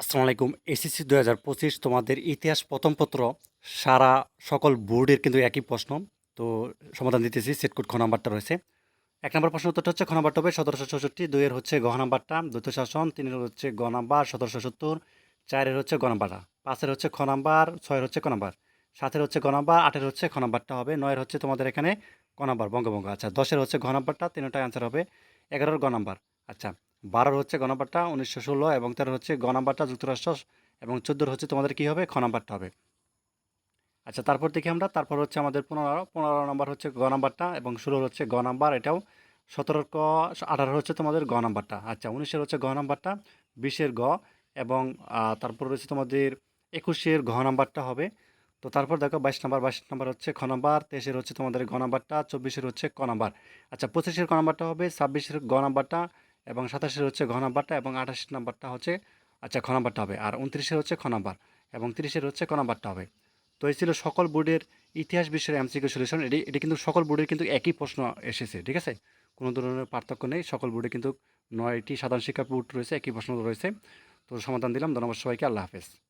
আসসালামু আলাইকুম। এসএসসি দু হাজার পঁচিশ তোমাদের ইতিহাস প্রথম পত্র, সারা সকল বোর্ডের কিন্তু একই প্রশ্ন। তো সমাধান দিতেছি, সেট কোড খ নাম্বারটা রয়েছে। এক নম্বর প্রশ্ন উত্তরটা হচ্ছে খ নাম্বারটা হবে সতেরোশো চৌষট্টি, দুইয়ের হচ্ছে গ নাম্বারটা, দ্বৈত শাসন, তিনের হচ্ছে গ নাম্বার, সতেরোশো সত্তর, চারের হচ্ছে গ নাম্বারটা, পাঁচের হচ্ছে খ নাম্বার, ছয়ের হচ্ছে ক নাম্বার, সাতের হচ্ছে গ নাম্বার, আটের হচ্ছে খ নাম্বারটা হবে, নয়ের হচ্ছে তোমাদের এখানে ক নাম্বার বঙ্গবঙ্গ আচ্ছা দশের হচ্ছে ঘ নাম্বারটা তিনটা অ্যান্সার হবে, এগারোর গ নাম্বার। আচ্ছা বারোর হচ্ছে গ উনিশশো ষোলো, এবং তেরো হচ্ছে গ যুক্তরাষ্ট্র, এবং চোদ্দোর হচ্ছে তোমাদের কী হবে? খ নাম্বারটা হবে। আচ্ছা তারপর দেখি আমরা। তারপর হচ্ছে আমাদের পনেরো পনেরো নাম্বার হচ্ছে গ নাম্বারটা, এবং ষোলোর হচ্ছে গ নাম্বার, এটাও সতেরোর ক আঠারো হচ্ছে তোমাদের গ নাম্বারটা। আচ্ছা উনিশের হচ্ছে গ নাম্বারটা, বিশের গ, এবং তারপর রয়েছে তোমাদের একুশের ঘ নাম্বারটা হবে। তো তারপর দেখো বাইশ নাম্বার বাইশ নাম্বার হচ্ছে খ নাম্বার, তেইশের হচ্ছে তোমাদের গ নাম্বারটা, চব্বিশের হচ্ছে ক নাম্বার। আচ্ছা পঁচিশের ক নাম্বারটা হবে, ছাব্বিশের গ নাম্বারটা এবং সাতাশের হচ্ছে ঘ নাম্বারটা এবং আঠাশ নাম্বারটা হচ্ছে আচ্ছা খ নাম্বারটা হবে। আর উনত্রিশের হচ্ছে খ নাম্বার এবং তিরিশের হচ্ছে ক নাম্বারটা হবে। তো এই ছিল সকল বোর্ডের ইতিহাস বিষয়ের এমসিকিউ সলিউশন। এটি এটি কিন্তু সকল বোর্ডের কিন্তু একই প্রশ্ন এসেছে, ঠিক আছে? কোনো ধরনের পার্থক্য নেই। সকল বোর্ডে কিন্তু নয়টি সাধারণ শিক্ষা বোর্ড রয়েছে, একই প্রশ্ন রয়েছে। তো সমাধান দিলাম। ধন্যবাদ সবাইকে। আল্লাহ হাফেজ।